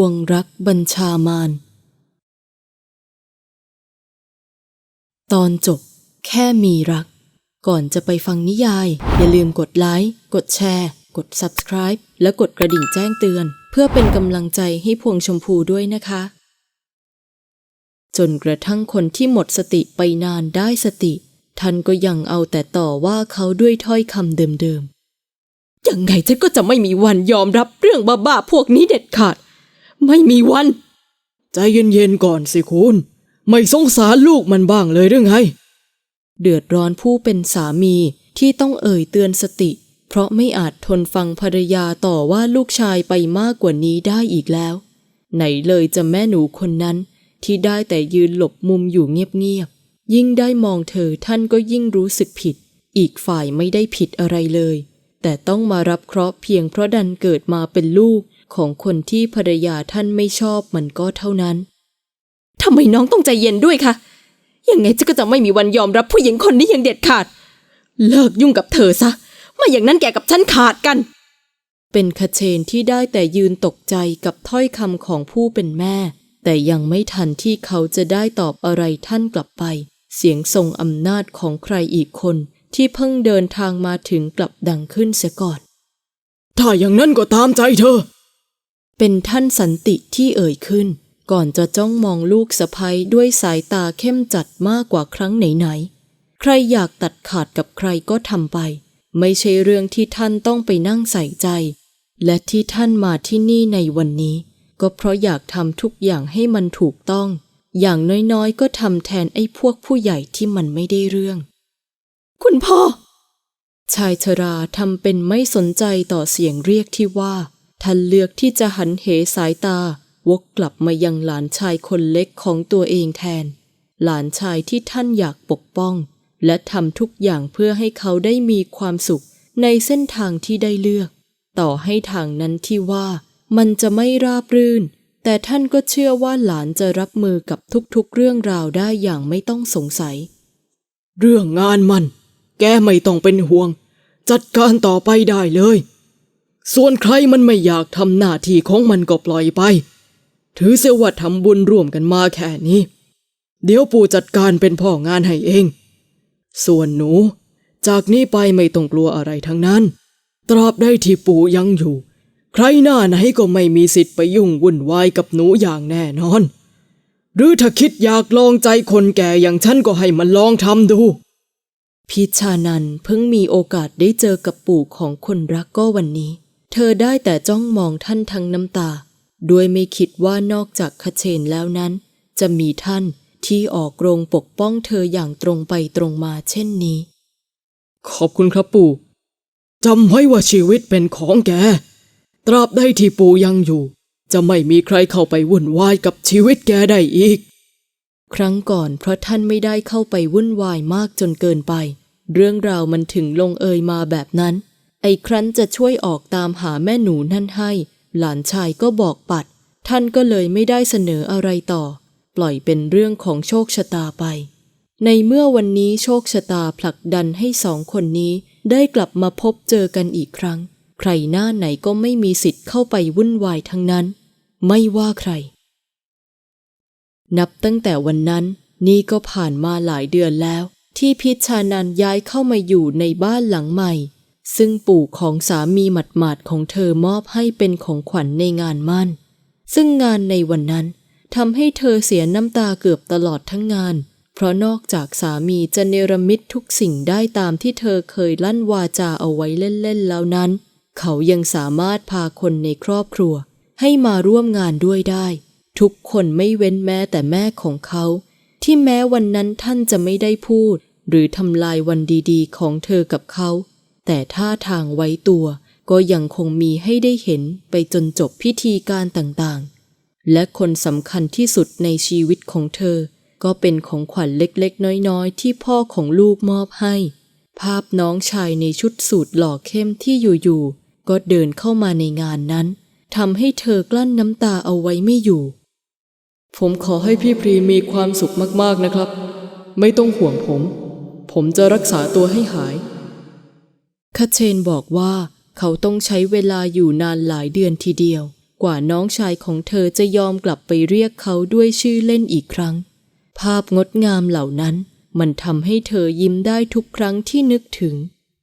วงรักบัญชามารตอนจบ แค่มีรัก ก่อนจะไปฟังนิยาย อย่าลืมกดไลค์ กดแชร์ กด Subscribe และกดกระดิ่งแจ้งเตือน เพื่อเป็นกำลังใจให้พวงชมพูด้วยนะคะ จนกระทั่งคนที่หมดสติไปนานได้สติ ท่านก็ยังเอาแต่ต่อว่าเขาด้วยถ้อยคำเดิมๆยังไงฉันก็จะไม่มีวันยอมรับเรื่องบ้าๆพวกนี้เด็ดขาด ไม่มีวัน ใจเย็นๆก่อนสิคุณ ไม่สงสารลูกมันบ้างเลยหรือไง เดือดร้อนผู้เป็นสามีที่ต้องเอ่ยเตือนสติ เพราะไม่อาจทนฟังภรรยาต่อว่าลูกชายไปมากกว่านี้ได้อีกแล้ว ไหนเลยจะแม่หนูคนนั้น ที่ได้แต่ยืนหลบมุมอยู่เงียบๆยิ่งได้มองเธอท่านก็ยิ่งรู้สึกผิด อีกฝ่ายไม่ได้ผิดอะไรเลย แต่ต้องมารับเคราะห์เพียงเพราะดันเกิดมาเป็นลูก ของคนที่ภรรยาท่านไม่ชอบมันก็เท่านั้นทำไมน้องต้องใจเย็นด้วยคะยังไงจะก็จะไม่มีวันยอมรับผู้หญิงคนนี้อย่างเด็ดขาด เลิกยุ่งกับเธอซะไม่อย่างนั้นแกกับฉันขาดกัน เป็นคเชนที่ได้แต่ยืนตกใจกับถ้อยคำของผู้เป็นแม่ แต่ยังไม่ทันที่เขาจะได้ตอบอะไรท่านกลับไป เสียงทรงอำนาจของใครอีกคนที่เพิ่งเดินทางมาถึงกลับดังขึ้นเสียก่อน ถ้าอย่างนั้นก็ตามใจเธอ เป็นท่านสันติที่เอ่ยขึ้น ก่อนจะจ้องมองลูกสะพ้ยด้วยสายตาเข้มจัดมากกว่าครั้งไหนๆ ใครอยากตัดขาดกับใครก็ทำไป ไม่ใช่เรื่องที่ท่านต้องไปนั่งใส่ใจ และที่ท่านมาที่นี่ในวันนี้ ก็เพราะอยากทำทุกอย่างให้มันถูกต้อง อย่างน้อยๆ ก็ทำแทนไอ้พวกผู้ใหญ่ที่มันไม่ได้เรื่อง คุณพ่อชายชราทำเป็นไม่สนใจต่อเสียงเรียกที่ว่า ท่านเลือกที่จะหันเหสายตาวกกลับมายังหลานชายคนเล็กของตัวเองแทน หลานชายที่ท่านอยากปกป้อง และทำทุกอย่างเพื่อให้เขาได้มีความสุขในเส้นทางที่ได้เลือก ต่อให้ทางนั้นที่ว่ามันจะไม่ราบรื่น แต่ท่านก็เชื่อว่าหลานจะรับมือกับทุกๆเรื่องราวได้อย่างไม่ต้องสงสัย เรื่องงานมัน แกไม่ต้องเป็นห่วง จัดการต่อไปได้เลย ส่วนใครมันไม่อยากทำหน้าที่ของมันก็ปล่อยไป ถือเสียว่าทำบุญร่วมกันมาแค่นี้ เดี๋ยวปู่จัดการเป็นพ่องานให้เอง ส่วนหนู จากนี้ไปไม่ต้องกลัวอะไรทั้งนั้น ตราบได้ที่ปู่ยังอยู่ ใครหน้าไหนก็ไม่มีสิทธิ์ไปยุ่งวุ่นวายกับหนูอย่างแน่นอน หรือถ้าคิดอยากลองใจคนแก่อย่างฉันก็ให้มันลองทำดูพิชานันเพิ่งมีโอกาสได้เจอกับปู่ของคนรักก็วันนี้ เธอได้แต่จ้องมองท่านทั้งน้ำตา ด้วยไม่คิดว่านอกจากคเชนแล้วนั้น จะมีท่านที่ออกโรงปกป้องเธออย่างตรงไปตรงมาเช่นนี้ ขอบคุณครับปู่จำไว้ว่าชีวิตเป็นของแก ตราบใดที่ปู่ยังอยู่ จะไม่มีใครเข้าไปวุ่นวายกับชีวิตแกได้อีก ครั้งก่อนเพราะท่านไม่ได้เข้าไปวุ่นวายมากจนเกินไป เรื่องราวมันถึงลงเอยมาแบบนั้น ไอ้ครั้นจะช่วยออกตามหาแม่หนูนั่นให้ หลานชายก็บอกปัด ท่านก็เลยไม่ได้เสนออะไรต่อ ปล่อยเป็นเรื่องของโชคชะตาไป ในเมื่อวันนี้โชคชะตาผลักดันให้สองคนนี้ได้กลับมาพบเจอกันอีกครั้ง ใครหน้าไหนก็ไม่มีสิทธิ์เข้าไปวุ่นวายทั้งนั้น ไม่ว่าใคร นับตั้งแต่วันนั้น นี่ก็ผ่านมาหลายเดือนแล้ว ที่พิชานันย้ายเข้ามาอยู่ในบ้านหลังใหม่ ซึ่งปู่ของสามีหมัดๆของเธอมอบให้เป็นของขวัญในงานมั่น ซึ่งงานในวันนั้นทำให้เธอเสียน้ำตาเกือบตลอดทั้งงาน เพราะนอกจากสามีจะเนรมิตทุกสิ่งได้ตามที่เธอเคยลั่นวาจาเอาไว้เล่นๆแล้วนั้น เขายังสามารถพาคนในครอบครัว ให้มาร่วมงานด้วยได้ ทุกคนไม่เว้นแม้แต่แม่ของเขา ที่แม้วันนั้นท่านจะไม่ได้พูด หรือทำลายวันดีๆ ของเธอกับเขา แต่ท่าทางไว้ตัวก็ยังคงมีให้ได้เห็นไปจนจบพิธีการต่างๆ และคนสำคัญที่สุดในชีวิตของเธอ ก็เป็นของขวัญเล็กๆ น้อยๆ ที่พ่อของลูกมอบให้ ภาพน้องชายในชุดสูทหล่อเข้มที่อยู่ๆ ก็เดินเข้ามาในงานนั้นทำให้เธอกลั้นน้ำตาเอาไว้ไม่อยู่ ผมขอให้พี่พรีมีความสุขมากๆนะครับ ไม่ต้องห่วงผม ผมจะรักษาตัวให้หาย คาเชนบอกว่าเขาต้องใช้เวลาอยู่นานหลายเดือนทีเดียว กว่าน้องชายของเธอจะยอมกลับไปเรียกเขาด้วยชื่อเล่นอีกครั้ง ภาพงดงามเหล่านั้น มันทำให้เธอยิ้มได้ทุกครั้งที่นึกถึง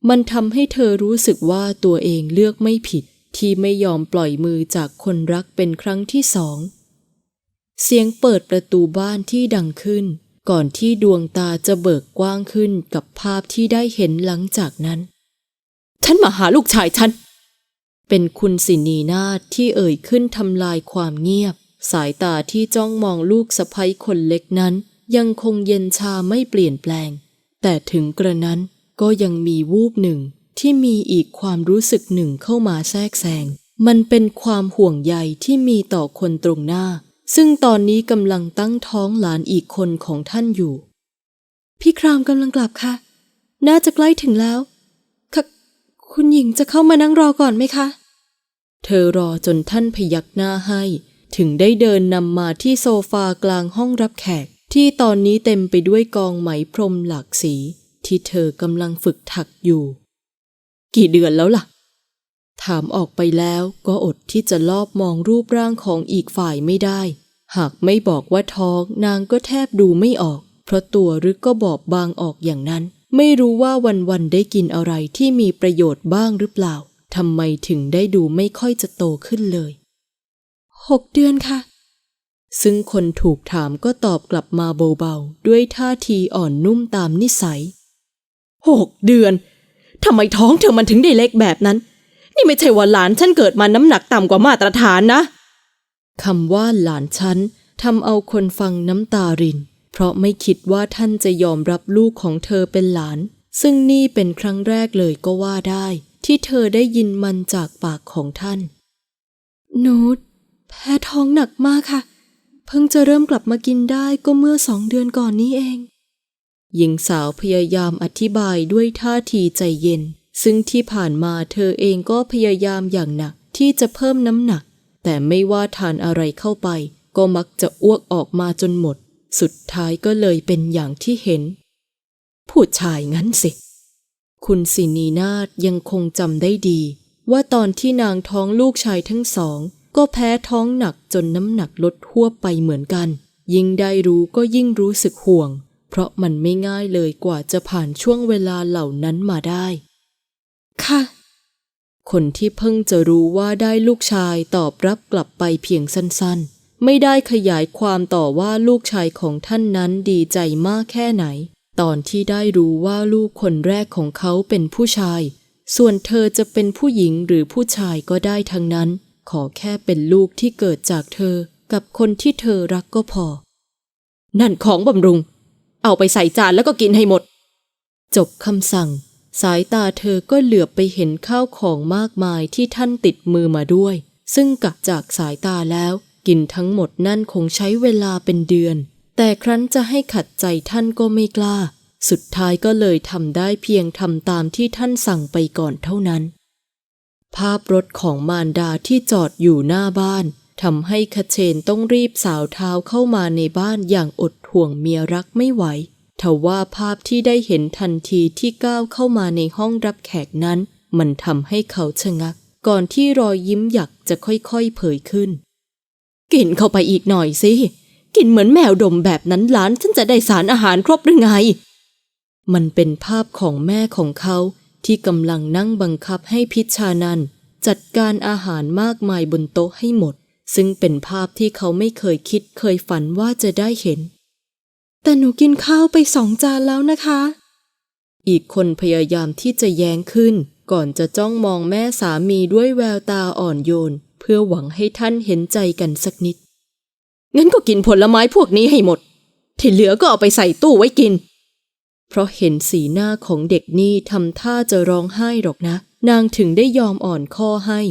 มันทำให้เธอรู้สึกว่าตัวเองเลือกไม่ผิด ที่ไม่ยอมปล่อยมือจากคนรักเป็นครั้งที่สอง เสียงเปิดประตูบ้านที่ดังขึ้น ก่อนที่ดวงตาจะเบิกกว้างขึ้นกับภาพที่ได้เห็นหลังจากนั้น ฉันมาหาลูกชายฉัน เป็นคุณสินีนาถที่เอ่ยขึ้นทำลายความเงียบ สายตาที่จ้องมองลูกสะใภ้คนเล็กนั้น ยังคงเย็นชาไม่เปลี่ยนแปลง แต่ถึงกระนั้นก็ยังมีวูบหนึ่งที่มีอีกความรู้สึกหนึ่งเข้ามาแทรกแซง มันเป็นความห่วงใยที่มีต่อคนตรงหน้า ซึ่งตอนนี้กำลังตั้งท้องหลานอีกคนของท่านอยู่ พี่ครามกำลังกลับค่ะ น่าจะใกล้ถึงแล้ว คุณหญิงจะเข้ามานั่งรอก่อนไหมคะ เธอรอจนท่านพยักหน้าให้ ถึงได้เดินนำมาที่โซฟากลางห้องรับแขก ที่ตอนนี้เต็มไปด้วยกองไหมพรมหลากสี ที่เธอกำลังฝึกถักอยู่ กี่เดือนแล้วล่ะ ถามออกไปแล้วก็อดที่จะลอบมองรูปร่างของอีกฝ่ายไม่ได้ หากไม่บอกว่าท้องนางก็แทบดูไม่ออก เพราะตัวรึกก็บอบบางออกอย่างนั้น ไม่รู้ว่าวันๆได้กินอะไรที่มีประโยชน์บ้างหรือเปล่าทำไมถึงได้ดูไม่ค่อยจะโตขึ้นเลยหกเดือนค่ะ ซึ่งคนถูกถามก็ตอบกลับมาเบาๆ ด้วยท่าทีอ่อนนุ่มตามนิสัยหกเดือนทำไมท้องเธอมันถึงได้เล็กแบบนั้น นี่ไม่ใช่ว่าหลานฉันเกิดมาน้ำหนักต่ำกว่ามาตรฐานนะคำว่าหลานฉันทำเอาคนฟังน้ำตาริน เพราะไม่คิดว่าท่านจะยอมรับลูกของเธอเป็นหลาน ซึ่งนี่เป็นครั้งแรกเลยก็ว่าได้ ที่เธอได้ยินมันจากปากของท่านหนูแพ้ท้องหนักมากค่ะ เพิ่งจะเริ่มกลับมากินได้ก็เมื่อสองเดือนก่อนนี้เอง หญิงสาวพยายามอธิบายด้วยท่าทีใจเย็น ซึ่งที่ผ่านมาเธอเองก็พยายามอย่างหนักที่จะเพิ่มน้ำหนัก แต่ไม่ว่าทานอะไรเข้าไป ก็มักจะอ้วกออกมาจนหมด สุดท้ายก็เลยเป็นอย่างที่เห็น ผู้ชายงั้นสิ คุณสินีนาฏยังคงจำได้ดี ว่าตอนที่นางท้องลูกชายทั้งสอง ก็แพ้ท้องหนักจนน้ำหนักลดหวไปเหมือนกัน ยิ่งได้รู้ก็ยิ่งรู้สึกห่วง เพราะมันไม่ง่ายเลยกว่าจะผ่านช่วงเวลาเหล่านั้นมาได้ ค่ะคนที่เพิ่งจะรู้ว่าได้ลูกชายตอบรับกลับไปเพียงสั้นๆ ไม่ได้ขยายความต่อว่าลูกชายของท่านนั้นดีใจมากแค่ไหน ตอนที่ได้รู้ว่าลูกคนแรกของเขาเป็นผู้ชาย ส่วนเธอจะเป็นผู้หญิงหรือผู้ชายก็ได้ทั้งนั้น ขอแค่เป็นลูกที่เกิดจากเธอ กับคนที่เธอรักก็พอ นั่นของบำรุง เอาไปใส่จานแล้วก็กินให้หมด จบคำสั่ง สายตาเธอก็เหลือบไปเห็นข้าวของมากมายที่ท่านติดมือมาด้วย ซึ่งกะจากสายตาแล้ว กินทั้งหมดนั่นคงใช้เวลาเป็นเดือน แต่ครั้นจะให้ขัดใจท่านก็ไม่กล้า สุดท้ายก็เลยทำได้เพียงทำตามที่ท่านสั่งไปก่อนเท่านั้น ภาพรถของมารดาที่จอดอยู่หน้าบ้านทำให้คเชนต้องรีบสาวเท้าเข้ามาในบ้านอย่างอดห่วงเมียรักไม่ไหวทว่าภาพที่ได้เห็นทันทีที่ก้าวเข้ามาในห้องรับแขกนั้น มันทำให้เขาชะงัก ก่อนที่รอยยิ้มหยักจะค่อยๆเผยขึ้น กินเข้าไปอีกหน่อยสิ กินเหมือนแมวดมแบบนั้นหลานฉันจะได้สารอาหารครบหรือไง มันเป็นภาพของแม่ของเขาที่กำลังนั่งบังคับให้พิชานันจัดการอาหารมากมายบนโต๊ะให้หมด ซึ่งเป็นภาพที่เขาไม่เคยคิดเคยฝันว่าจะได้เห็น แต่หนูกินข้าวไปสองจานแล้วนะคะ อีกคนพยายามที่จะแย้งขึ้น ก่อนจะจ้องมองแม่สามีด้วยแววตาอ่อนโยน เพื่อหวังให้ท่านเห็นใจกันสักนิด งั้นก็กินผลไม้พวกนี้ให้หมด ที่เหลือก็เอาไปใส่ตู้ไว้กิน เพราะเห็นสีหน้าของเด็กนี่ทำท่าจะร้องไห้หรอกนะ นางถึงได้ยอมอ่อนข้อให้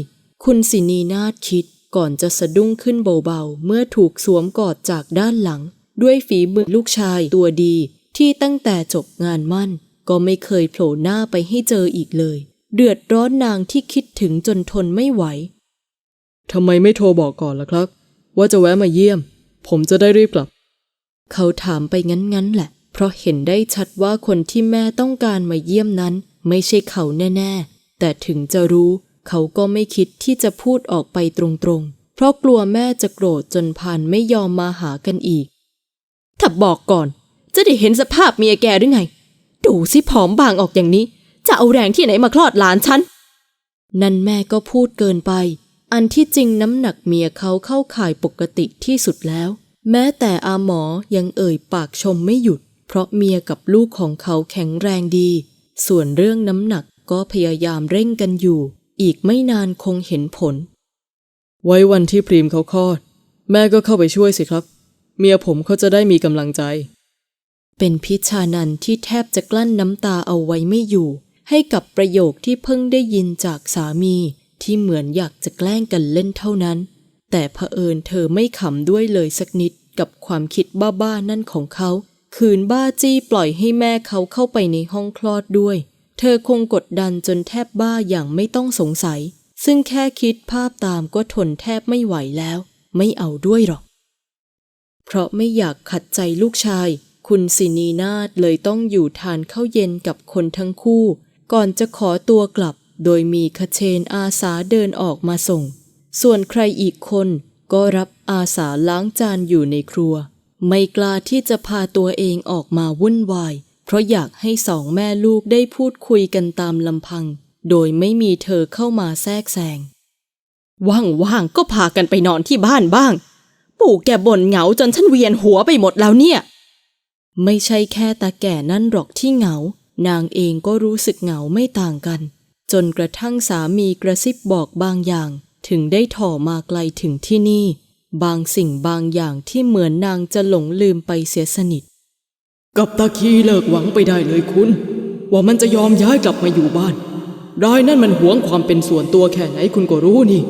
คุณสินีนาฏคิดก่อนจะสะดุ้งขึ้นเบาๆ เมื่อถูกสวมกอดจากด้านหลัง ด้วยฝีมือลูกชายตัวดีที่ตั้งแต่จบงานมั่น ก็ไม่เคยโผล่หน้าไปให้เจออีกเลย เดือดร้อนนางที่คิดถึงจนทนไม่ไหว ทำไมไม่โทรบอกก่อนล่ะครับ ว่าจะแวะมาเยี่ยม ผมจะได้รีบกลับ เขาถามไปงั้นๆแหละ เพราะเห็นได้ชัดว่าคนที่แม่ต้องการมาเยี่ยมนั้น ไม่ใช่เขาแน่ๆ แต่ถึงจะรู้เขาก็ไม่คิดที่จะพูดออกไปตรงๆ เพราะกลัวแม่จะโกรธจนพานไม่ยอมมาหากันอีก ถ้าบอกก่อน จะได้เห็นสภาพเมียแกหรือไง ดูสิผอมบางออกอย่างนี้ จะเอาแรงที่ไหนมาคลอดหลานฉัน นั่นแม่ก็พูดเกินไป อันที่จริงน้ำหนักเมียเขาเข้าข่ายปกติที่สุดแล้ว แม้แต่อาหมอยังเอ่ยปากชมไม่หยุด เพราะเมียกับลูกของเขาแข็งแรงดี ส่วนเรื่องน้ำหนักก็พยายามเร่งกันอยู่ อีกไม่นานคงเห็นผล ไว้วันที่พรีมเขาคลอด แม่ก็เข้าไปช่วยสิครับ เมียผมเขาจะได้มีกำลังใจ เป็นพิชานันที่แทบจะกลั้นน้ำตาเอาไว้ไม่อยู่ ให้กับประโยคที่เพิ่งได้ยินจากสามี ที่เหมือนอยากจะแกล้งกันเล่นเท่านั้น แต่เผอิญเธอไม่ขำด้วยเลยสักนิดกับความคิดบ้าๆนั่นของเขา คืนบ้าจี้ปล่อยให้แม่เขาเข้าไปในห้องคลอดด้วย เธอคงกดดันจนแทบบ้าอย่างไม่ต้องสงสัย ซึ่งแค่คิดภาพตามก็ทนแทบไม่ไหวแล้ว ไม่เอาด้วยหรอก เพราะไม่อยากขัดใจลูกชาย คุณสินีนาฏเลยต้องอยู่ทานข้าวเย็นกับคนทั้งคู่ ก่อนจะขอตัวกลับ โดยมีคเชนอาสาเดินออกมาส่ง ส่วนใครอีกคนก็รับอาสาล้างจานอยู่ในครัว ไม่กล้าที่จะพาตัวเองออกมาวุ่นวาย เพราะอยากให้สองแม่ลูกได้พูดคุยกันตามลำพัง โดยไม่มีเธอเข้ามาแทรกแซง ว่างๆก็พากันไปนอนที่บ้านบ้าง ปู่แกบ่นเหงาจนฉันเวียนหัวไปหมดแล้วเนี่ย ไม่ใช่แค่ตาแก่นั่นหรอกที่เหงา นางเองก็รู้สึกเหงาไม่ต่างกัน จนกระทั่งสามีกระซิบบอกบางอย่าง ถึงได้ถ่อมาไกลถึงที่นี่ บางสิ่งบางอย่างที่เหมือนนางจะหลงลืมไปเสียสนิท กับตาคีเลิกหวังไปได้เลยคุณ ว่ามันจะยอมย้ายกลับมาอยู่บ้านรายนั่นมันหวงความเป็นส่วนตัวแค่ไหนคุณก็รู้นี่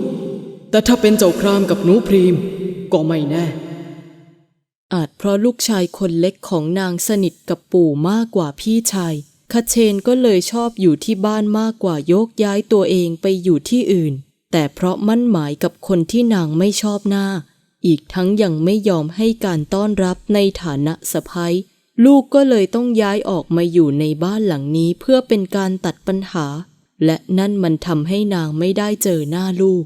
แต่ถ้าเป็นเจ้าครามกับหนูพรีม ก็ไม่แน่ อาจเพราะลูกชายคนเล็กของนางสนิทกับปู่มากกว่าพี่ชาย คาเชนก็เลยชอบอยู่ที่บ้านมากกว่าโยกย้ายตัวเองไปอยู่ที่อื่น แต่เพราะมั่นหมายกับคนที่นางไม่ชอบหน้า อีกทั้งยังไม่ยอมให้การต้อนรับในฐานะสะพ้ยลูกก็เลยต้องย้ายออกมาอยู่ในบ้านหลังนี้เพื่อเป็นการตัดปัญหา และนั่นมันทำให้นางไม่ได้เจอหน้าลูก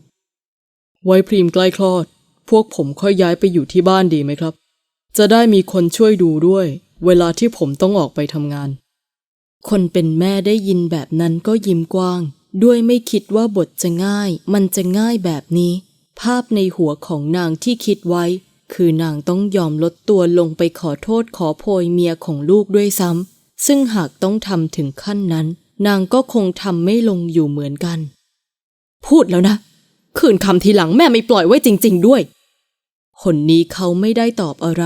ไว้พรีมใกล้คลอด พวกผมค่อยย้ายไปอยู่ที่บ้านดีไหมครับ จะได้มีคนช่วยดูด้วย เวลาที่ผมต้องออกไปทำงาน คนเป็นแม่ได้ยินแบบนั้นก็ยิ้มกว้าง ด้วยไม่คิดว่าบทจะง่าย มันจะง่ายแบบนี้ ภาพในหัวของนางที่คิดไว้ คือนางต้องยอมลดตัวลงไปขอโทษขอโพยเมียของลูกด้วยซ้ำซึ่งหากต้องทำถึงขั้นนั้น นางก็คงทำไม่ลงอยู่เหมือนกัน พูดแล้วนะ คืนคำทีหลังแม่ไม่ปล่อยไว้จริง ๆ ด้วยคนนี้เขาไม่ได้ตอบอะไร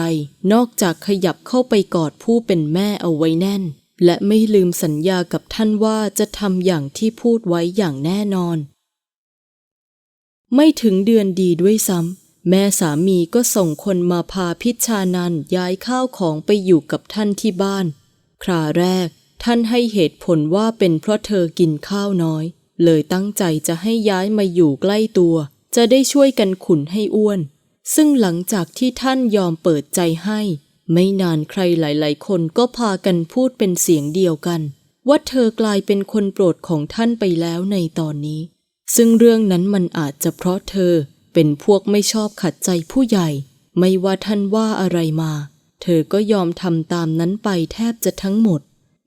นอกจากขยับเข้าไปกอดผู้เป็นแม่เอาไว้แน่น และไม่ลืมสัญญากับท่านว่าจะทำอย่างที่พูดไว้อย่างแน่นอน ไม่ถึงเดือนดีด้วยซ้ำแม่สามีก็ส่งคนมาพาพิชชานันย้ายข้าวของไปอยู่กับท่านที่บ้าน คราแรก ท่านให้เหตุผลว่าเป็นเพราะเธอกินข้าวน้อย เลยตั้งใจจะให้ย้ายมาอยู่ใกล้ตัว จะได้ช่วยกันขุนให้อ้วน ซึ่งหลังจากที่ท่านยอมเปิดใจให้ ไม่นานใครหลาย ๆ คนก็พากันพูดเป็นเสียงเดียวกัน ว่าเธอกลายเป็นคนโปรดของท่านไปแล้วในตอนนี้ ซึ่งเรื่องนั้นมันอาจจะเพราะเธอเป็นพวกไม่ชอบขัดใจผู้ใหญ่ ไม่ว่าท่านว่าอะไรมา เธอก็ยอมทำตามนั้นไปแทบจะทั้งหมด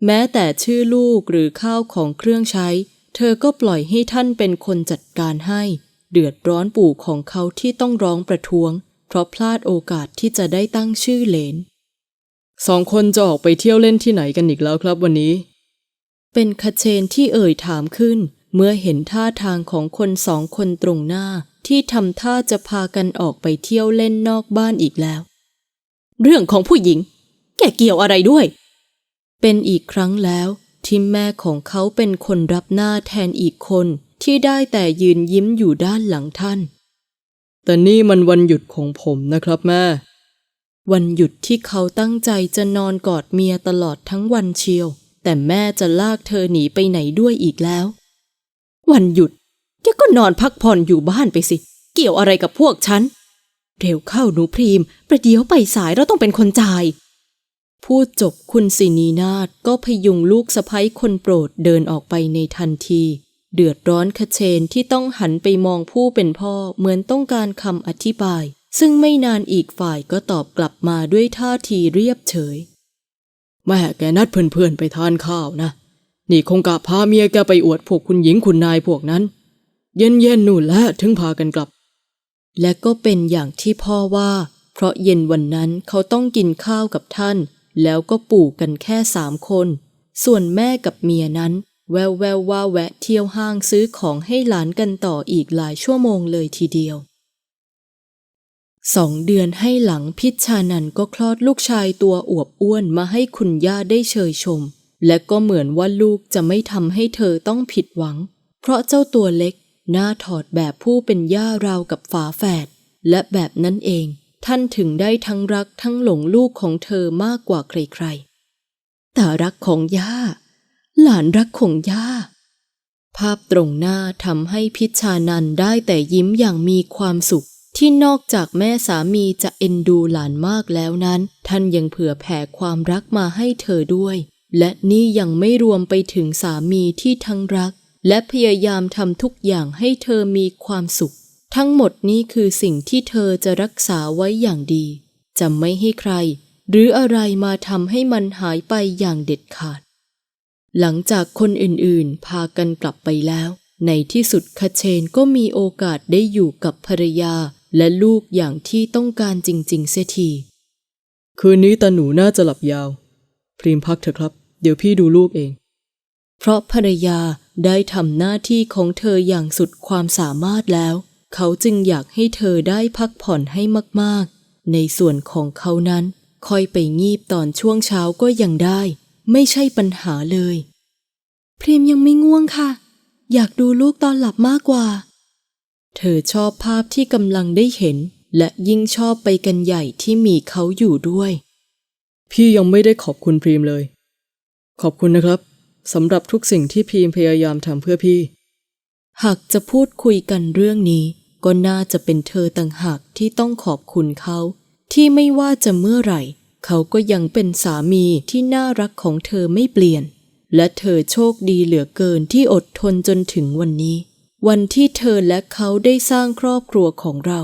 แม้แต่ชื่อลูกหรือข้าวของเครื่องใช้ เธอก็ปล่อยให้ท่านเป็นคนจัดการให้ เดือดร้อนปู่ของเขาที่ต้องร้องประท้วง เพราะพลาดโอกาสที่จะได้ตั้งชื่อเหลน สองคนจะออกไปเที่ยวเล่นที่ไหนกันอีกแล้วครับวันนี้ เป็นคาเชนที่เอ่ยถามขึ้น เมื่อเห็นท่าทางของคนสองคนตรงหน้าที่ทำท่าจะพากันออกไปเที่ยวเล่นนอกบ้านอีกแล้ว เรื่องของผู้หญิง แกเกี่ยวอะไรด้วย เป็นอีกครั้งแล้วที่แม่ของเขาเป็นคนรับหน้าแทนอีกคนที่ได้แต่ยืนยิ้มอยู่ด้านหลังท่าน แต่นี่มันวันหยุดของผมนะครับแม่ วันหยุดที่เขาตั้งใจจะนอนกอดเมียตลอดทั้งวันเชียว แต่แม่จะลากเธอหนีไปไหนด้วยอีกแล้ว วันหยุดแกก็นอนพักผ่อนอยู่บ้านไปสิ เกี่ยวอะไรกับพวกฉัน เร็วเข้าหนูพรีม ประเดี๋ยวไปสายเราต้องเป็นคนจ่าย พูดจบคุณสินีนาฏก็พยุงลูกสะพ้ยคนโปรดเดินออกไปในทันที เดือดร้อนขเชนที่ต้องหันไปมองผู้เป็นพ่อเหมือนต้องการคำอธิบาย ซึ่งไม่นานอีกฝ่ายก็ตอบกลับมาด้วยท่าทีเรียบเฉย แม่แกนัดเพื่อนๆไปทานข้าวนะ นี่คงกะพาเมียแกไปอวดพวกคุณหญิงคุณนายพวกนั้น เย็นๆนู่นแหละถึงพากันกลับ และก็เป็นอย่างที่พ่อว่า เพราะเย็นวันนั้นเขาต้องกินข้าวกับท่าน แล้วก็ปู่กันแค่สามคน ส่วนแม่กับเมียนั้น แววแววว่าแวะเที่ยวห้างซื้อของให้หลานกันต่ออีกหลายชั่วโมงเลยทีเดียวสองเดือนให้หลังพิชานันก็คลอดลูกชายตัวอวบอ้วนมาให้คุณย่าได้เชยชม และก็เหมือนว่าลูกจะไม่ทำให้เธอต้องผิดหวัง เพราะเจ้าตัวเล็กหน้าถอดแบบผู้เป็นย่าราวกับฝาแฝดและแบบนั้นเอง ท่านถึงได้ทั้งรักทั้งหลงลูกของเธอมากกว่าใครๆแต่รักของย่า หลานรักของย่า ภาพตรงหน้าทำให้พิชานันได้แต่ยิ้มอย่างมีความสุข ที่นอกจากแม่สามีจะเอ็นดูหลานมากแล้วนั้น ท่านยังเผื่อแผ่ความรักมาให้เธอด้วย และนี่ยังไม่รวมไปถึงสามีที่ทั้งรัก และพยายามทำทุกอย่างให้เธอมีความสุข ทั้งหมดนี้คือสิ่งที่เธอจะรักษาไว้อย่างดีจะไม่ให้ใคร หรืออะไรมาทำให้มันหายไปอย่างเด็ดขาด หลังจากคนอื่นๆ พากันกลับไปแล้ว ในที่สุดคาเชนก็มีโอกาสได้อยู่กับภรรยาและลูกอย่างที่ต้องการจริง ๆ เสียที คืนนี้ตาหนูน่าจะหลับยาว พรีมพักเถอะครับ เดี๋ยวพี่ดูลูกเอง เพราะภรรยาได้ทำหน้าที่ของเธออย่างสุดความสามารถแล้ว เขาจึงอยากให้เธอได้พักผ่อนให้มากๆ ในส่วนของเขานั้น ค่อยไปงีบตอนช่วงเช้าก็ยังได้ ไม่ใช่ปัญหาเลย พริมยังไม่ง่วงค่ะ อยากดูลูกตอนหลับมากกว่า เธอชอบภาพที่กำลังได้เห็น และยิ่งชอบไปกันใหญ่ที่มีเขาอยู่ด้วย พี่ยังไม่ได้ขอบคุณพรีมเลย ขอบคุณนะครับสำหรับทุกสิ่งที่พรีมพยายามทำเพื่อพี่ หากจะพูดคุยกันเรื่องนี้ ก็น่าจะเป็นเธอต่างหากที่ต้องขอบคุณเขา ที่ไม่ว่าจะเมื่อไหร่ เขาก็ยังเป็นสามีที่น่ารักของเธอไม่เปลี่ยน และเธอโชคดีเหลือเกินที่อดทนจนถึงวันนี้ วันที่เธอและเขาได้สร้างครอบครัวของเรา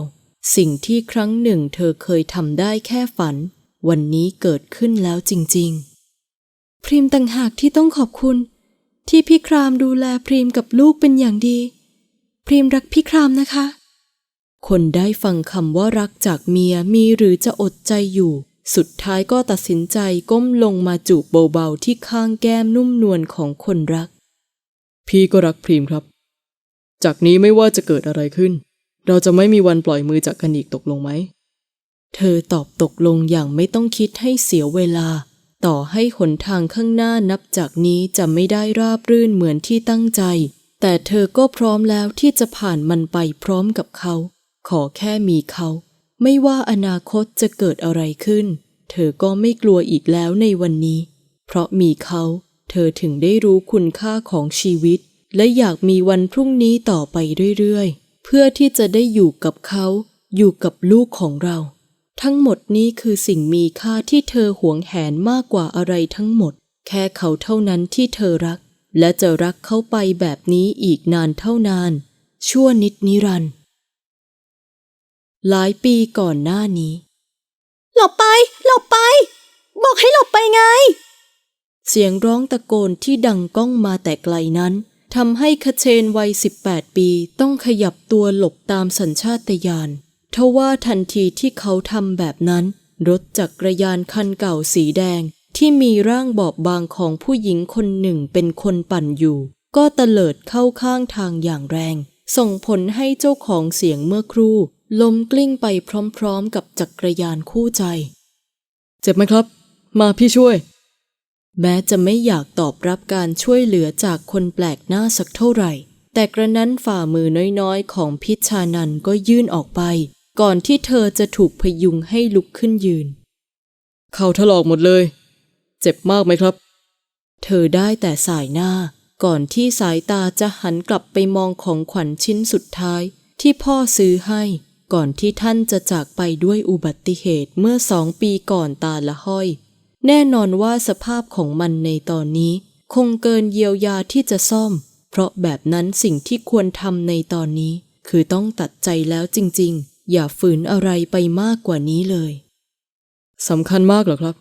สิ่งที่ครั้งหนึ่งเธอเคยทำได้แค่ฝัน วันนี้เกิดขึ้นแล้วจริง ๆ พริมต่างหากที่ต้องขอบคุณ ที่พี่ครามดูแลพริมกับลูกเป็นอย่างดี พริมรักพี่ครามนะคะคนได้ฟังคำว่ารักจากเมียมีหรือจะอดใจอยู่ สุดท้ายก็ตัดสินใจก้มลงมาจูบเบาๆที่ข้างแก้มนุ่มนวลของคนรัก พี่ก็รักพรีมครับ จากนี้ไม่ว่าจะเกิดอะไรขึ้น เราจะไม่มีวันปล่อยมือจากกันอีกตกลงไหม เธอตอบตกลงอย่างไม่ต้องคิดให้เสียเวลา ต่อให้หนทางข้างหน้านับจากนี้จะไม่ได้ราบรื่นเหมือนที่ตั้งใจ แต่เธอก็พร้อมแล้วที่จะผ่านมันไปพร้อมกับเขา ขอแค่มีเขา ไม่ว่าอนาคตจะเกิดอะไรขึ้น เธอก็ไม่กลัวอีกแล้วในวันนี้ เพราะมีเขา เธอถึงได้รู้คุณค่าของชีวิต และอยากมีวันพรุ่งนี้ต่อไปเรื่อยๆ เพื่อที่จะได้อยู่กับเขา อยู่กับลูกของเรา ทั้งหมดนี้คือสิ่งมีค่าที่เธอหวงแหนมากกว่าอะไรทั้งหมด แค่เขาเท่านั้นที่เธอรัก และจะรักเขาไปแบบนี้อีกนานเท่านาน ชั่วนิดนิรันดร์ หลายปีก่อนหน้านี้ หลบไป หลบไป บอกให้หลบไปไง เสียงร้องตะโกนที่ดังก้องมาแต่ไกลนั้นทำให้คเชนวัย 18 ปีต้องขยับตัวหลบตามสัญชาตญาณทว่าทันทีที่เขาทำแบบนั้น รถจักรยานคันเก่าสีแดงที่มีร่างบอบบางของผู้หญิงคนหนึ่งเป็นคนปั่นอยู่ ก็เตลิดเข้าข้างทางอย่างแรง ส่งผลให้เจ้าของเสียงเมื่อครู่ ล้มกลิ้งไปพร้อมๆ กับจักรยานคู่ใจ เจ็บไหมครับ มาพี่ช่วย แม้จะไม่อยากตอบรับการช่วยเหลือจากคนแปลกหน้าสักเท่าไหร่ แต่กระนั้นฝ่ามือน้อยๆ ของพิชานันก็ยื่นออกไป ก่อนที่เธอจะถูกพยุงให้ลุกขึ้นยืน เข่าถลอกหมดเลย เจ็บมากไหมครับ เธอได้แต่สายหน้า ก่อนที่สายตาจะหันกลับไปมองของขวัญชิ้นสุดท้ายที่พ่อซื้อให้ ก่อนที่ท่านจะจากไปด้วยอุบัติเหตุเมื่อสองปีก่อนตาละห้อย แน่นอนว่าสภาพของมันในตอนนี้ คงเกินเยียวยาที่จะซ่อมเพเพราะแบบนั้นสิ่งที่ควรทำในตอนนี้ คือต้องตัดใจแล้วจริงๆ อย่าฝืนอะไรไปมากกว่านี้เลยสำคัญมากเหรอครับ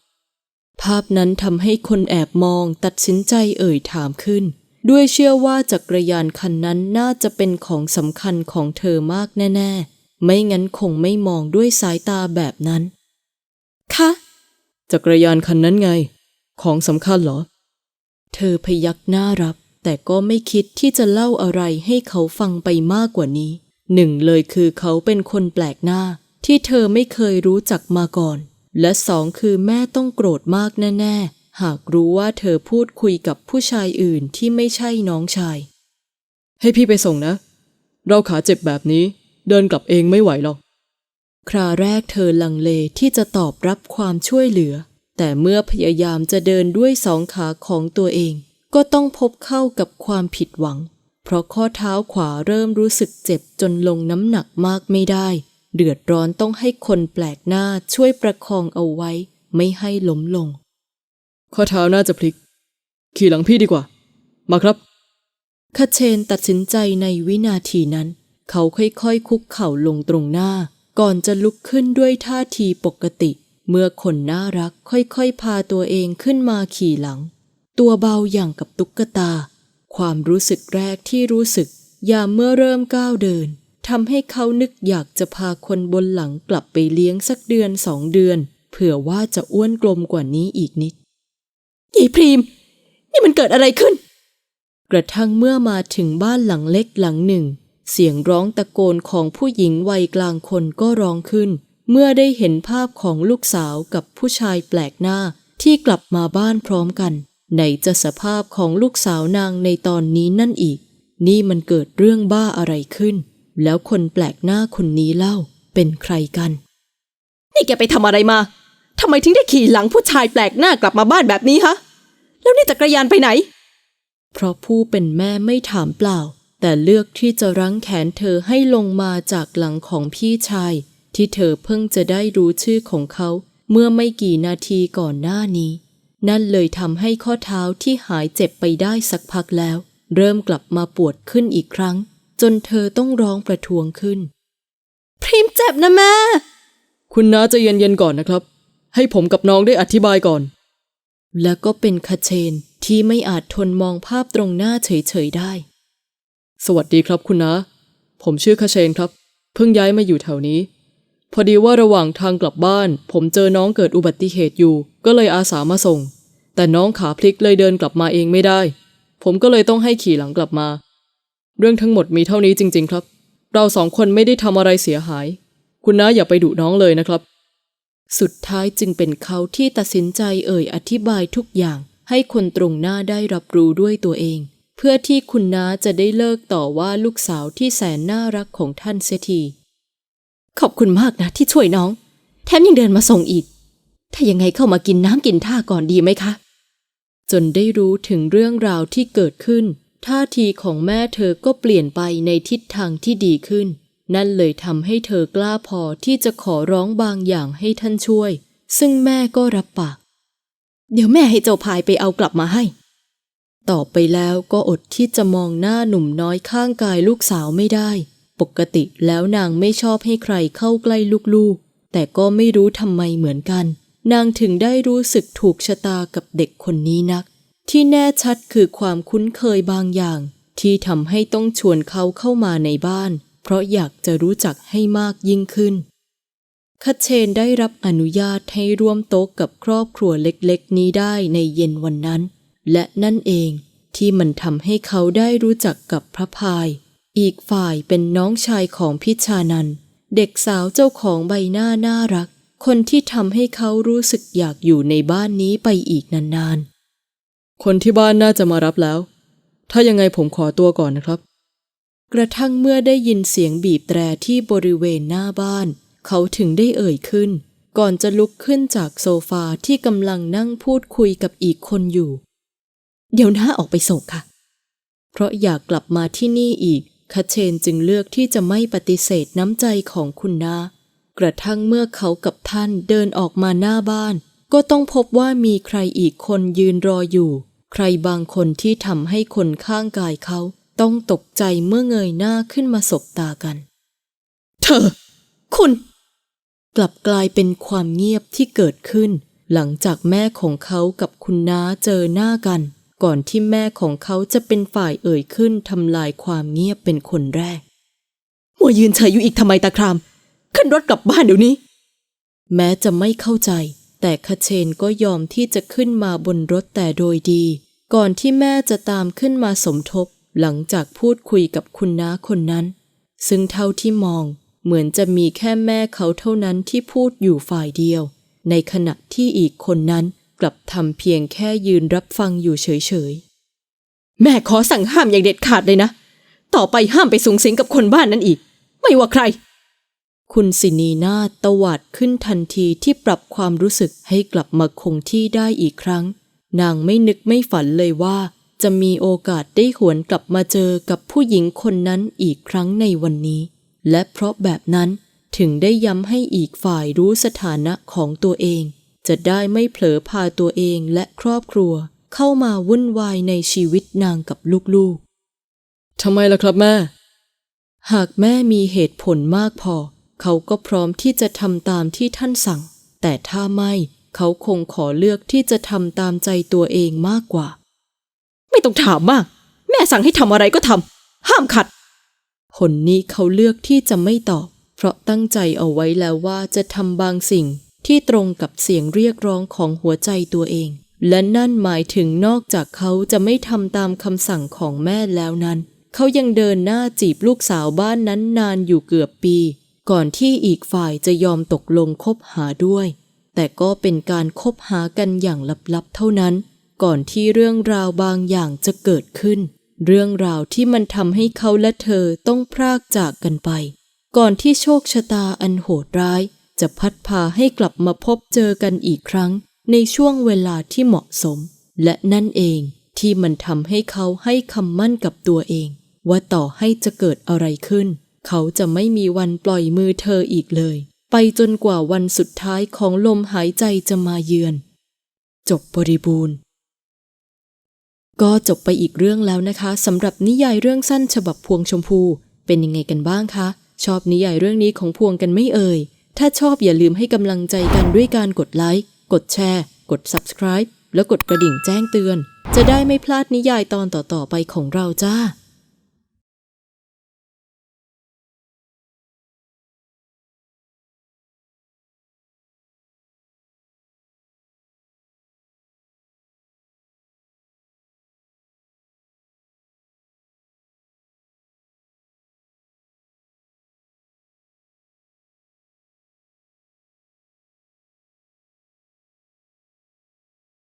ภาพนั้นทำให้คนแอบมองตัดสินใจเอ่ยถามขึ้น ด้วยเชื่อว่าจักรยานคันนั้นน่าจะเป็นของสำคัญของเธอมากแน่ ๆ ไม่งั้นคงไม่มองด้วยสายตาแบบนั้น คะจักรยานคันนั้นไง ของสำคัญเหรอ เธอพยักหน้ารับ แต่ก็ไม่คิดที่จะเล่าอะไรให้เขาฟังไปมากกว่านี้ หนึ่งเลยคือเขาเป็นคนแปลกหน้า ที่เธอไม่เคยรู้จักมาก่อน และสองคือแม่ต้องโกรธมากแน่ๆ หากรู้ว่าเธอพูดคุยกับผู้ชายอื่นที่ไม่ใช่น้องชาย ให้พี่ไปส่งนะ เราขาเจ็บแบบนี้ เดินกลับเองไม่ไหวหรอก คราแรกเธอลังเลที่จะตอบรับความช่วยเหลือ แต่เมื่อพยายามจะเดินด้วยสองขาของตัวเอง ก็ต้องพบเข้ากับความผิดหวัง เพราะข้อเท้าขวาเริ่มรู้สึกเจ็บจนลงน้ำหนักมากไม่ได้ เดือดร้อนต้องให้คนแปลกหน้าช่วยประคองเอาไว้ ไม่ให้ล้มลง ข้อเท้าน่าจะพลิก ขี่หลังพี่ดีกว่า มาครับคาเชนตัดสินใจในวินาทีนั้น เขาค่อยๆ คุกเข่าลงตรงหน้า ก่อนจะลุกขึ้นด้วยท่าทีปกติ เมื่อคนน่ารักค่อยๆ พาตัวเองขึ้นมาขี่หลัง ตัวเบาอย่างกับตุ๊กตา ความรู้สึกแรกที่รู้สึก ยามเมื่อเริ่มก้าวเดินทำให้เขานึกอยากจะพาคนบนหลังกลับไปเลี้ยงสักเดือนสองเดือน เผื่อว่าจะอ้วนกลมกว่านี้อีกนิดยายพรีม นี่มันเกิดอะไรขึ้น กระทั่งเมื่อมาถึงบ้านหลังเล็กหลังหนึ่ง เสียงร้องตะโกนของผู้หญิงวัยกลางคนก็ร้องขึ้น เมื่อได้เห็นภาพของลูกสาวกับผู้ชายแปลกหน้าที่กลับมาบ้านพร้อมกันไหนจะสภาพของลูกสาวนางในตอนนี้นั่นอีก นี่มันเกิดเรื่องบ้าอะไรขึ้น แล้วคนแปลกหน้าคนนี้เล่า เป็นใครกัน นี่แกไปทำอะไรมาทำไมถึงได้ขี่หลังผู้ชายแปลกหน้ากลับมาบ้านแบบนี้ฮะ แล้วนี่จักรยานไปไหน เพราะผู้เป็นแม่ไม่ถามเปล่า แต่เลือกที่จะรั้งแขนเธอให้ลงมาจากหลังของพี่ชาย ที่เธอเพิ่งจะได้รู้ชื่อของเขา เมื่อไม่กี่นาทีก่อนหน้านี้ นั่นเลยทำให้ข้อเท้าที่หายเจ็บไปได้สักพักแล้ว เริ่มกลับมาปวดขึ้นอีกครั้ง จนเธอต้องร้องประท้วงขึ้น พรีมเจ็บนะแม่ คุณน้าใจะเย็นๆก่อนนะครับ ให้ผมกับน้องได้อธิบายก่อน และก็เป็นคาเชนที่ไม่อาจทนมองภาพตรงหน้าเฉยๆได้ สวัสดีครับคุณน้าผมชื่อคาเชนครับ เพิ่งย้ายมาอยู่แถวนี้ พอดีว่าระหว่างทางกลับบ้าน ผมเจอน้องเกิดอุบัติเหตุอยู่ ก็เลยอาสามาส่ง แต่น้องขาพลิกเลยเดินกลับมาเองไม่ได้ ผมก็เลยต้องให้ขี่หลังกลับมา เรื่องทั้งหมดมีเท่านี้จริง ๆ ครับ เราสองคนไม่ได้ทำอะไรเสียหาย คุณน้าอย่าไปดุน้องเลยนะครับ สุดท้ายจึงเป็นเขาที่ตัดสินใจเอ่ยอธิบายทุกอย่างให้คนตรงหน้าได้รับรู้ด้วยตัวเอง เพื่อที่คุณน้าจะได้เลิกต่อว่าลูกสาวที่แสนน่ารักของท่านเสียทีขอบคุณมากนะที่ช่วยน้อง แถมยังเดินมาส่งอีก ถ้ายังไงเข้ามากินน้ำกินท่าก่อนดีไหมคะ จนได้รู้ถึงเรื่องราวที่เกิดขึ้น ท่าทีของแม่เธอก็เปลี่ยนไปในทิศทางที่ดีขึ้น นั่นเลยทำให้เธอกล้าพอที่จะขอร้องบางอย่างให้ท่านช่วย ซึ่งแม่ก็รับปาก เดี๋ยวแม่ให้เจ้าพายไปเอากลับมาให้ ต่อไปแล้วก็อดที่จะมองหน้าหนุ่มน้อยข้างกายลูกสาวไม่ได้ ปกติแล้วนางไม่ชอบให้ใครเข้าใกล้ลูกๆ แต่ก็ไม่รู้ทำไมเหมือนกัน นางถึงได้รู้สึกถูกชะตากับเด็กคนนี้นัก ที่แน่ชัดคือความคุ้นเคยบางอย่าง ที่ทำให้ต้องชวนเขาเข้ามาในบ้าน เพราะอยากจะรู้จักให้มากยิ่งขึ้นคัดเชนได้รับอนุญาตให้ร่วมโต๊ะกับครอบครัวเล็กๆ นี้ได้ในเย็นวันนั้น และนั่นเองที่มันทำให้เขาได้รู้จักกับพระพาย อีกฝ่ายเป็นน้องชายของพิชานัน เด็กสาวเจ้าของใบหน้าน่ารัก คนที่ทำให้เขารู้สึกอยากอยู่ในบ้านนี้ไปอีกนานๆ คนที่บ้านน่าจะมารับแล้ว ถ้ายังไงผมขอตัวก่อนนะครับ กระทั่งเมื่อได้ยินเสียงบีบแตรที่บริเวณหน้าบ้าน เขาถึงได้เอ่ยขึ้น ก่อนจะลุกขึ้นจากโซฟาที่กำลังนั่งพูดคุยกับอีกคนอยู่ เดี๋ยวน้าออกไปส่งค่ะ เพราะอยากกลับมาที่นี่อีกคาเชนจึงเลือกที่จะไม่ปฏิเสธน้ำใจของคุณนากระทั่งเมื่อเขากับท่านเดินออกมาหน้าบ้าน ก็ต้องพบว่ามีใครอีกคนยืนรออยู่ ใครบางคนที่ทำให้คนข้างกายเขา ต้องตกใจเมื่อเงยหน้าขึ้นมาสบตากัน เธอ คุณ กลับกลายเป็นความเงียบที่เกิดขึ้น หลังจากแม่ของเขากับคุณน้าเจอหน้ากัน ก่อนที่แม่ของเขาจะเป็นฝ่ายเอ่ยขึ้นทำลายความเงียบเป็นคนแรกมัวยืนเฉยอยู่อีกทำไมตาคราม ขึ้นรถกลับบ้านเดี๋ยวนี้ แม้จะไม่เข้าใจ แต่คาเชนก็ยอมที่จะขึ้นมาบนรถแต่โดยดี ก่อนที่แม่จะตามขึ้นมาสมทบ หลังจากพูดคุยกับคุณน้าคนนั้น ซึ่งเท่าที่มอง เหมือนจะมีแค่แม่เขาเท่านั้นที่พูดอยู่ฝ่ายเดียว ในขณะที่อีกคนนั้น ลับทำเพียงแค่ยืนรับฟังอยู่เฉยๆ แม่ขอสั่งห้ามอย่างเด็ดขาดเลยนะ ต่อไปห้ามไปสูงสิงกับคนบ้านนั้นอีก ไม่ว่าใคร คุณสินีนาตวาดขึ้นทันทีที่ปรับความรู้สึกให้กลับมาคงที่ได้อีกครั้ง นางไม่นึกไม่ฝันเลยว่า จะมีโอกาสได้หวนกลับมาเจอกับผู้หญิงคนนั้นอีกครั้งในวันนี้ และเพราะแบบนั้นถึงได้ย้ำให้อีกฝ่ายรู้สถานะของตัวเอง จะได้ไม่เผลอพาตัวเองและครอบครัว เข้ามาวุ่นวายในชีวิตนางกับลูกๆทำไมล่ะครับแม่ หากแม่มีเหตุผลมากพอ เขาก็พร้อมที่จะทำตามที่ท่านสั่ง แต่ถ้าไม่เขาคงขอเลือกที่จะทำตามใจตัวเองมากกว่า ไม่ต้องถามมาก แม่สั่งให้ทำอะไรก็ทำห้ามขัดผลนี้เขาเลือกที่จะไม่ตอบ เพราะตั้งใจเอาไว้แล้วว่าจะทำบางสิ่ง ที่ตรงกับเสียงเรียกร้องของหัวใจตัวเอง และนั่นหมายถึงนอกจากเขาจะไม่ทำตามคำสั่งของแม่แล้วนั้น เขายังเดินหน้าจีบลูกสาวบ้านนั้นนานอยู่เกือบปี ก่อนที่อีกฝ่ายจะยอมตกลงคบหาด้วย แต่ก็เป็นการคบหากันอย่างลับๆเท่านั้น ก่อนที่เรื่องราวบางอย่างจะเกิดขึ้น เรื่องราวที่มันทำให้เขาและเธอต้องพรากจากกันไป ก่อนที่โชคชะตาอันโหดร้าย จะพัดพาให้กลับมาพบเจอกันอีกครั้ง ในช่วงเวลาที่เหมาะสม และนั่นเองที่มันทำให้เขาให้คำมั่นกับตัวเอง ว่าต่อให้จะเกิดอะไรขึ้น เขาจะไม่มีวันปล่อยมือเธออีกเลย ไปจนกว่าวันสุดท้ายของลมหายใจจะมาเยือน จบบริบูรณ์ ก็จบไปอีกเรื่องแล้วนะคะสำหรับนิยายเรื่องสั้นฉบับพวงชมพู เป็นยังไงกันบ้างคะ ชอบนิยายเรื่องนี้ของพวงกันไม่เอ่ย ถ้าชอบอย่าลืมให้กำลังใจกันด้วยการกดไลค์ กดแชร์ กด subscribe แล้วกดกระดิ่งแจ้งเตือน จะได้ไม่พลาดนิยายตอนต่อๆไปของเราจ้า